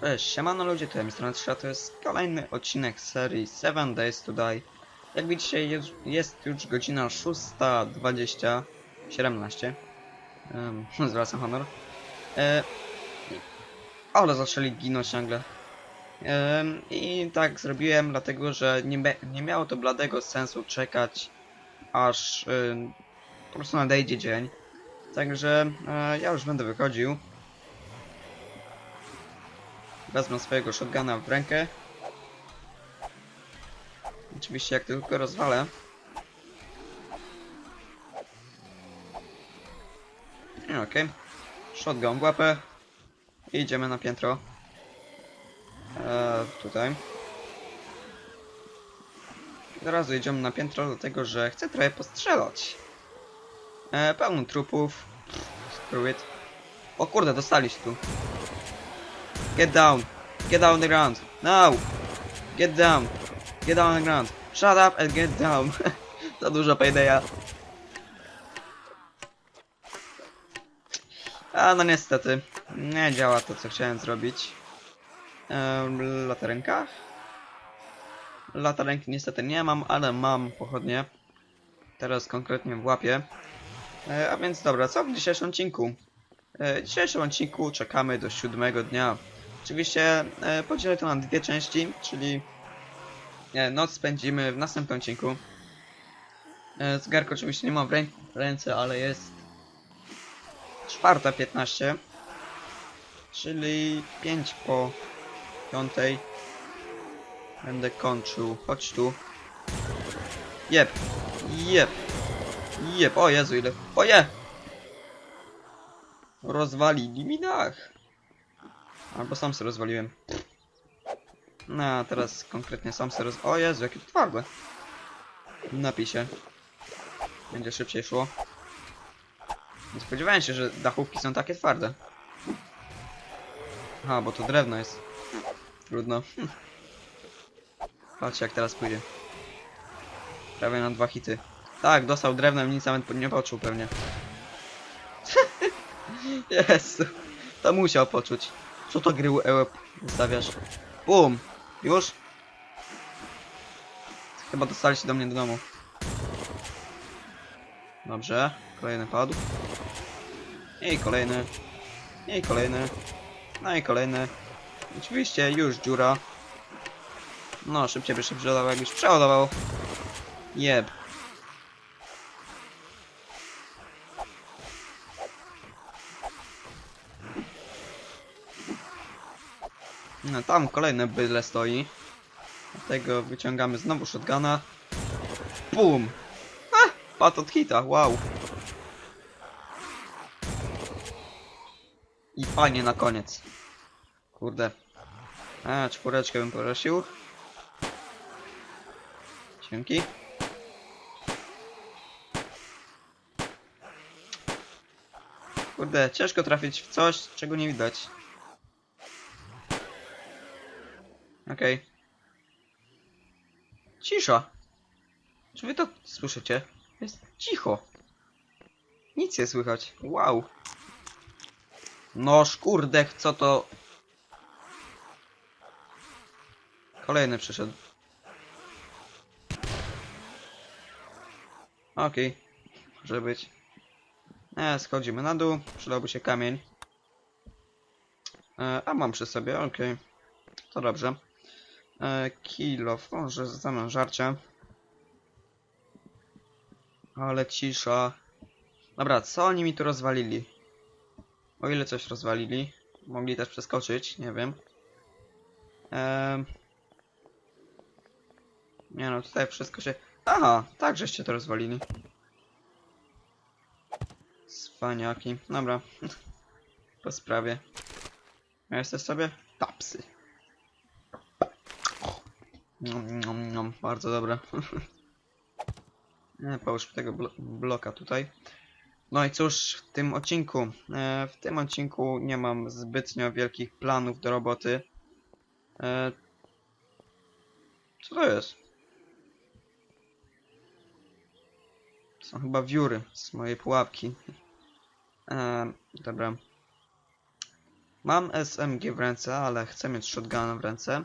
Cześć, siemano ludzie, to ja Mr. Trza, to jest kolejny odcinek serii 7 Days to Die. Jak widzicie jest, jest już godzina 6.20, 17. Um, zwracam honor. E, ale zaczęli ginąć nagle. Em, I tak zrobiłem, dlatego że nie, nie miało to bladego sensu czekać, aż ym, po prostu nadejdzie dzień. Także e, ja już będę wychodził. Wezmę swojego shotguna w rękę. Oczywiście jak tylko rozwalę. Okej. Shotgun w łapę. I idziemy na piętro. Eee, tutaj. Od razu idziemy na piętro, dlatego że chcę trochę postrzelać. Eee, pełno trupów. Screw it. O kurde, dostali tu. Get down. Get down the ground. Now. Get down. Get down the ground. Shut up and get down. Za dużo paydaya. A no niestety. Nie działa to co chciałem zrobić. Ehm, latarenka? Latarenki niestety nie mam, ale mam pochodnie. Teraz konkretnie w łapie. E, a więc dobra, co w dzisiejszym odcinku? E, w dzisiejszym odcinku czekamy do siódmego dnia. Oczywiście e, podzielę to na dwie części, czyli e, noc spędzimy w następnym odcinku. E, zegarek oczywiście nie mam w rę w ręce, ale jest czwarta 15, czyli 5 po piątej. Będę kończył. Chodź tu. Jep. Jep. Jep. O Jezu, ile. O! Rozwalili mi dach. Albo sam se rozwaliłem. No, a teraz konkretnie sam se roz... O Jezu, jakie to twarde. Napij. Będzie szybciej szło. Nie spodziewałem się, że dachówki są takie twarde. Aha, bo to drewno jest. Trudno. Patrzcie jak teraz pójdzie. Prawie na dwa hity. Tak, dostał drewnem, nic nawet nie poczuł pewnie. Jezu. To musiał poczuć. Co to gry łeb ustawiasz? Bum! Już? Chyba dostali się do mnie do domu. Dobrze. Kolejny padł. I kolejny. I kolejny. No i kolejny. Oczywiście już dziura. No, szybciej by się przeładował, jakbyś przeładował. Jeb. Tam kolejne byle stoi. Dlatego wyciągamy znowu shotguna. Bum! Ha! Padł od hita, wow. I fajnie na koniec. Kurde. A, czwóreczkę bym prosił. Dzięki. Kurde, ciężko trafić w coś, czego nie widać. Okej. Cisza. Czy wy to słyszycie? Jest cicho. Nic nie słychać. Wow. Noż kurde, co to... Kolejny przyszedł. Okej. Może być. E, schodzimy na dół. Przydałby się kamień. E, a mam przy sobie, okej. To dobrze. E, kilo, może zamiast żarcia. Ale cisza. Dobra, co oni mi tu rozwalili? O ile coś rozwalili. Mogli też przeskoczyć, nie wiem. Ehm. Nie no, tutaj wszystko się... Aha, tak żeście to rozwalili. Cwaniaki. Dobra. po sprawie. A jesteś sobie? Tapsy. Nom, nom. Bardzo dobre. Nie, połóż tego blo bloka tutaj. No i cóż, w tym odcinku, e, w tym odcinku nie mam zbytnio wielkich planów do roboty. E, co to jest? Są chyba wióry z mojej pułapki. E, dobra. Mam SMG w ręce, ale chcę mieć shotguna w ręce.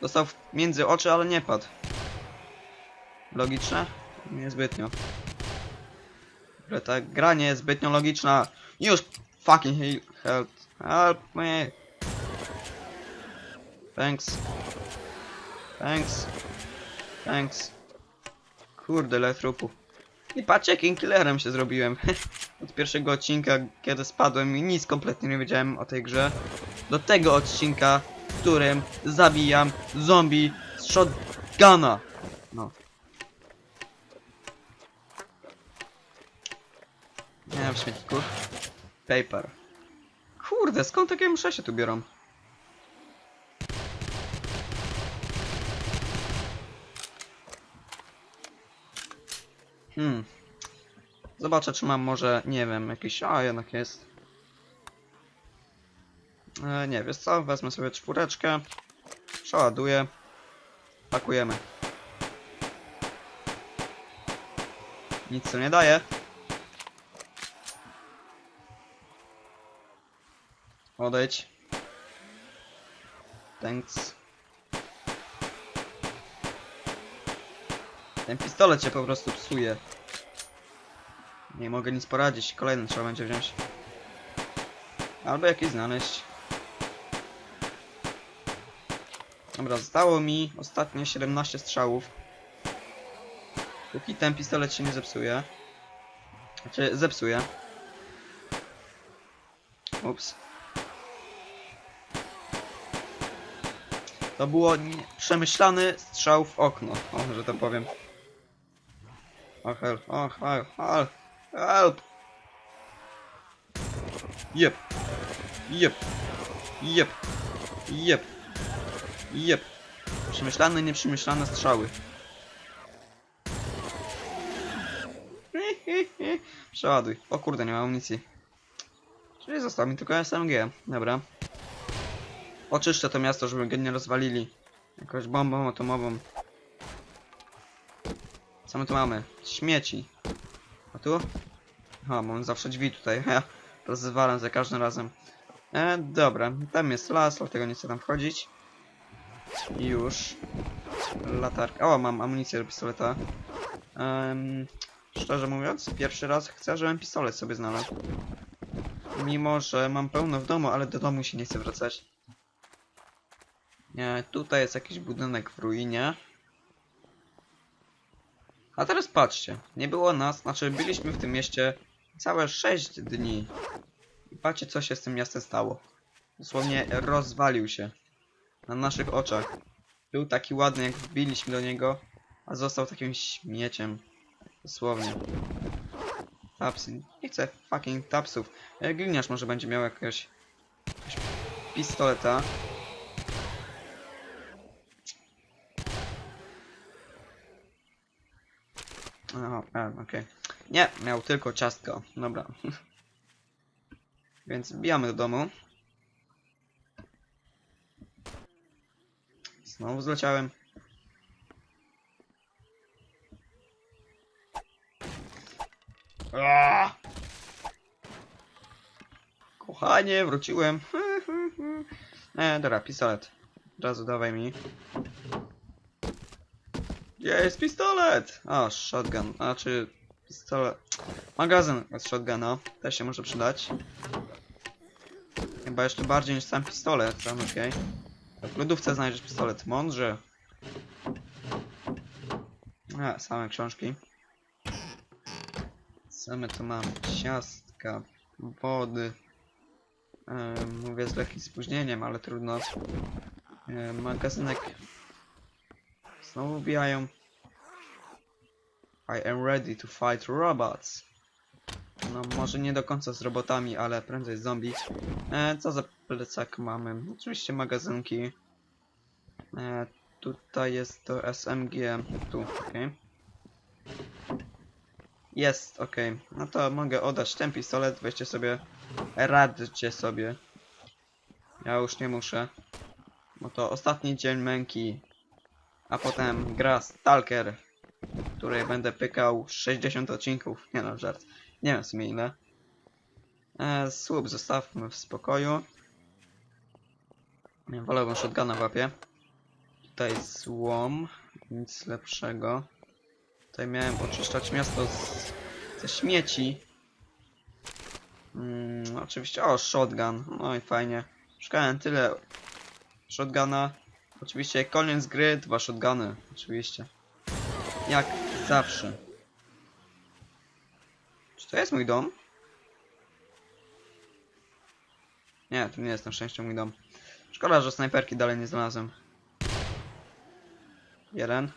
Dostał między oczy, ale nie padł. Logiczne? Niezbytnio. Ale ta gra nie jest zbytnio logiczna. Już fucking he- help. Help me. Thanks. Thanks. Thanks. Kurde, ile trupu. I patrzcie, jakim killerem się zrobiłem. Od pierwszego odcinka, kiedy spadłem i nic kompletnie nie wiedziałem o tej grze, do tego odcinka, w którym zabijam zombie z shotguna. No. Nie w śmietniku. Paper. Kurde, skąd takie muszę się tu biorą? Hmm. Zobaczę, czy mam może, nie wiem, jakiś... A, jednak jest. E, nie, wiesz co? Wezmę sobie czwóreczkę. Przeładuję. Pakujemy. Nic to nie daje. Odejdź. Thanks. Ten pistolet cię po prostu psuje. Nie mogę nic poradzić. Kolejny trzeba będzie wziąć. Albo jakiś znaleźć. Dobra, zostało mi ostatnie 17 strzałów. Póki ten pistolet się nie zepsuje. Znaczy, zepsuje. Ups. To było przemyślany strzał w okno. O, że to powiem. O help, o help, help, help. Jep. Jep. Jep. Jep. Jep. Przemyślane, nieprzemyślane strzały. Przeładuj. O kurde, nie ma amunicji. Czyli został mi tylko SMG. Dobra. Oczyszczę to miasto, żeby go nie rozwalili. Jakąś bombą atomową. Co my tu mamy? Śmieci. A tu? O, mam zawsze drzwi tutaj. Ja rozwalam za każdym razem. E, dobra, tam jest las, dlatego nie chcę tam wchodzić. Już. Latarka. O, mam amunicję do pistoleta. Em, szczerze mówiąc, pierwszy raz chcę, żebym pistolet sobie znalazł. Mimo, że mam pełno w domu, ale do domu się nie chcę wracać. Nie, tutaj jest jakiś budynek w ruinie. A teraz patrzcie, nie było nas, znaczy byliśmy w tym mieście całe 6 dni. I patrzcie co się z tym miastem stało. Dosłownie rozwalił się. Na naszych oczach. Był taki ładny jak wbiliśmy do niego, a został takim śmieciem. Dosłownie. Tapsy. Nie chcę fucking tapsów. E, Gliniarz może będzie miał jakiegoś, jakiegoś pistoleta. Aha, e, okej. Nie, miał tylko ciastko. Dobra. Więc wbijamy do domu. Znowu zleciałem. Aaaa! Kochanie, wróciłem. e, dobra, pistolet. Od razu dawaj mi. Jest pistolet! O, shotgun. Znaczy, pistolet. Magazyn z shotguna. Też się może przydać. Chyba jeszcze bardziej niż sam pistolet, tam okej. W lodówce znajdziesz pistolet. Mądrze. A, same książki. My tu mamy? Ciastka, wody. E, mówię z lekkim spóźnieniem, ale trudno. E, magazynek. Znowu wbijają. I am ready to fight robots. No może nie do końca z robotami, ale prędzej z zombie. E, co za plecak mamy? Oczywiście magazynki. E, tutaj jest to SMG, tu, okej. Jest, okej. No to mogę oddać ten pistolet, weźcie sobie, radźcie sobie. Ja już nie muszę. Bo to ostatni dzień męki. A potem gra Stalker, której będę pykał 60 odcinków. Nie no, żart. Nie wiem w sumie ile. E, słup zostawmy w spokoju. Wolałbym shotguna w łapie. Tutaj złom. Nic lepszego. Tutaj miałem oczyszczać miasto z, ze śmieci. Mm, oczywiście, o, shotgun. No i fajnie. Szukałem tyle shotguna. Oczywiście koniec gry, dwa shotguny. Oczywiście. Jak zawsze. To jest mój dom? Nie, to nie jest na szczęście mój dom. Szkoda, że snajperki dalej nie znalazłem. Jeden.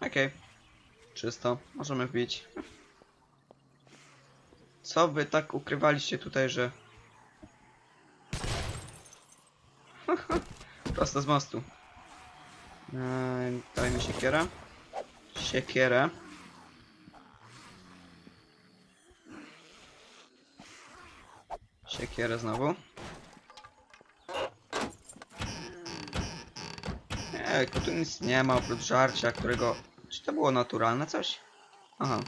Okej. Czysto. Możemy wbić. Co wy tak ukrywaliście tutaj, że... Prosto z mostu. Eee, daj mi siekierę. Siekierę. Siekierę znowu. Nie, tu nic nie ma oprócz żarcia, którego... Czy to było naturalne coś? Aha.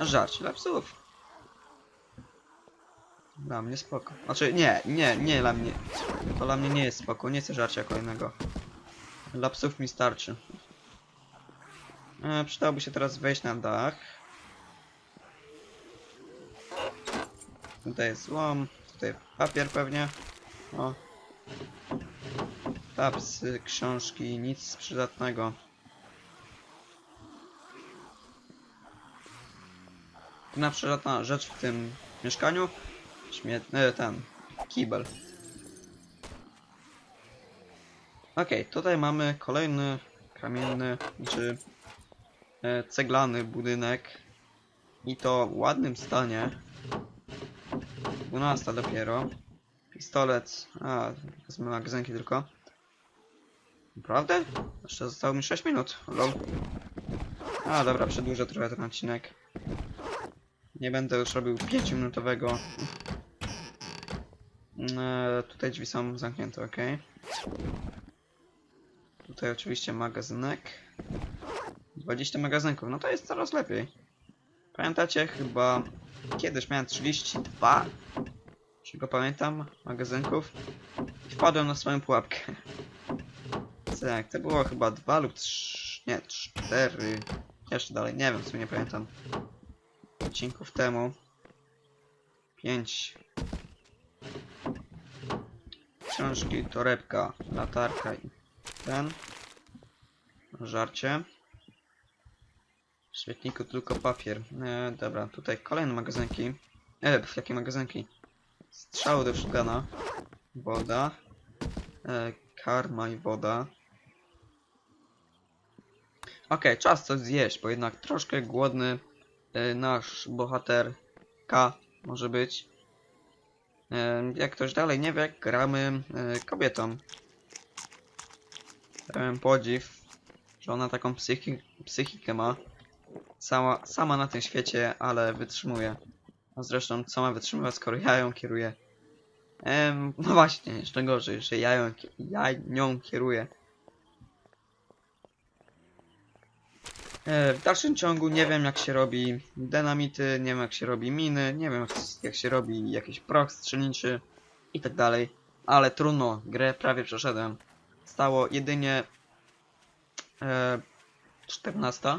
Żarcie dla psów. Dla mnie spoko. Znaczy, nie, nie, nie dla mnie. To dla mnie nie jest spoko, nie chcę żarcia kolejnego. Dla psów mi starczy. E, przydałoby się teraz wejść na dach. Tutaj jest złom, tutaj papier pewnie. O. Tapsy, książki, nic przydatnego. Jedna przydatna rzecz w tym mieszkaniu. Śmietny, ten, kibel. Okej, tutaj mamy kolejny kamienny, czy e, ceglany budynek. I to w ładnym stanie. 12 dopiero. Pistolet. A, wezmę magazynki tylko. Naprawdę? Jeszcze zostało mi 6 minut. Lol. A, dobra, przedłużę trochę ten odcinek. Nie będę już robił 5-minutowego. E, tutaj drzwi są zamknięte, ok. Tutaj oczywiście magazynek. 20 magazynków, no to jest coraz lepiej. Pamiętacie, chyba kiedyś miałem 32, czego pamiętam, magazynków. I wpadłem na swoją pułapkę. Tak, to było chyba 2 lub 3, nie, 4. Jeszcze dalej, nie wiem, sumie nie pamiętam. Odcinków temu. 5. Książki, torebka, latarka i ten. Żarcie. W świetniku tylko papier. E, dobra, tutaj kolejne magazynki. E, jakie magazynki? Strzały do shotguna. Woda. E, karma i woda. Okej, czas coś zjeść, bo jednak troszkę głodny nasz bohater K może być. E, jak ktoś dalej nie wie, gramy e, kobietą. Miałem podziw, że ona taką psychi psychikę ma. Sama, sama na tym świecie, ale wytrzymuje. A zresztą co ma wytrzymywać, skoro ja ją kieruję? No właśnie, jeszcze gorzej, że ja, ją, ja nią kieruję. W dalszym ciągu nie wiem jak się robi dynamity, nie wiem jak się robi miny, nie wiem jak się robi jakiś proch strzelniczy i tak dalej. Ale trudno, grę prawie przeszedłem. Stało jedynie e, 14.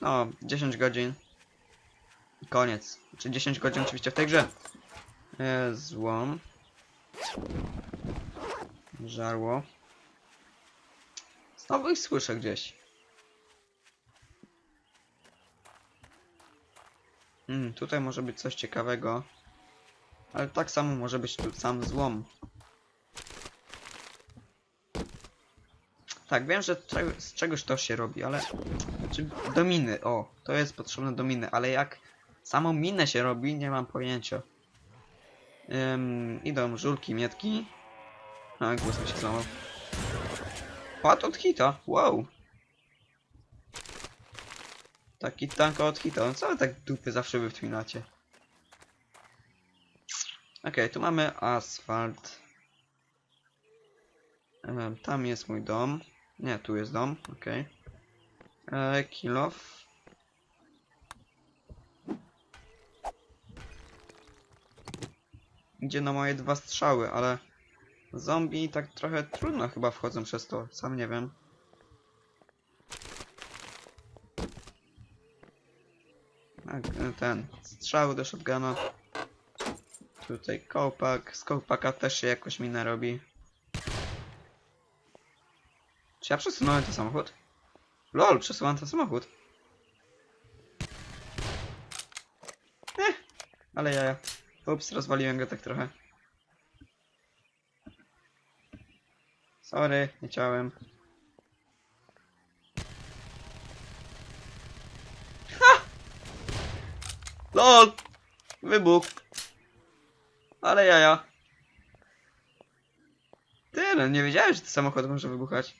No, 10 godzin. Koniec. Czy 10 godzin oczywiście w tej grze. E, złom. Żarło. Znowu ich słyszę gdzieś. Hmm, tutaj może być coś ciekawego. Ale tak samo może być tu sam złom. Tak, wiem, że z czegoś to się robi, ale... Znaczy, do miny, o, to jest potrzebne do miny, ale jak samą minę się robi, nie mam pojęcia. Ym, idą żulki, mietki. A, głos mi się złamał. Płat od hita, wow. Taki tank od hita, no co tak dupy zawsze wy wtminacie? Okej, tu mamy asfalt. Tam jest mój dom. Nie, tu jest dom, okej. Okay. Kilof. Idzie na moje dwa strzały, ale zombie tak trochę trudno chyba wchodzą przez to, sam nie wiem. Tak, ten, strzały do shotguna. Tutaj kołpak, z kołpaka też się jakoś mina robi. Czy ja przesunąłem ten samochód? LOL, przesuwam ten samochód. Eh, ale ja. Ups, rozwaliłem go tak trochę. Sorry, nie chciałem. Ha! LOL! Wybuch. Ale jaja. Ty, no nie wiedziałem, że ten samochód może wybuchać.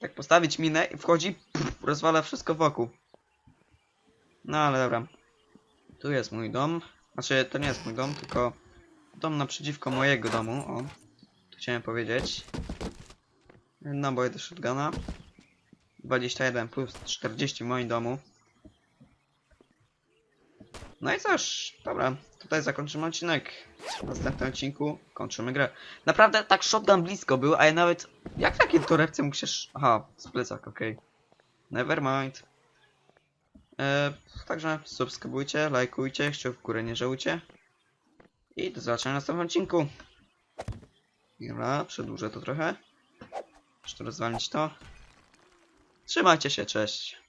Tak postawić minę i wchodzi, pff, rozwala wszystko wokół. No ale dobra. Tu jest mój dom. Znaczy, to nie jest mój dom, tylko dom naprzeciwko mojego domu. O, chciałem powiedzieć. Naboje do shotguna. 21 plus 40 w moim domu. No i cóż, dobra, tutaj zakończymy odcinek. W następnym odcinku kończymy grę. Naprawdę tak shotgun blisko był, a ja nawet... Jak w takiej torebce mógł się... Aha, z plecak, okej. Never mind. E, także subskrybujcie, lajkujcie, kciuk w górę nie żałujcie. I do zobaczenia w następnym odcinku. Dobra, przedłużę to trochę. Jeszcze rozwalić to. Trzymajcie się, cześć.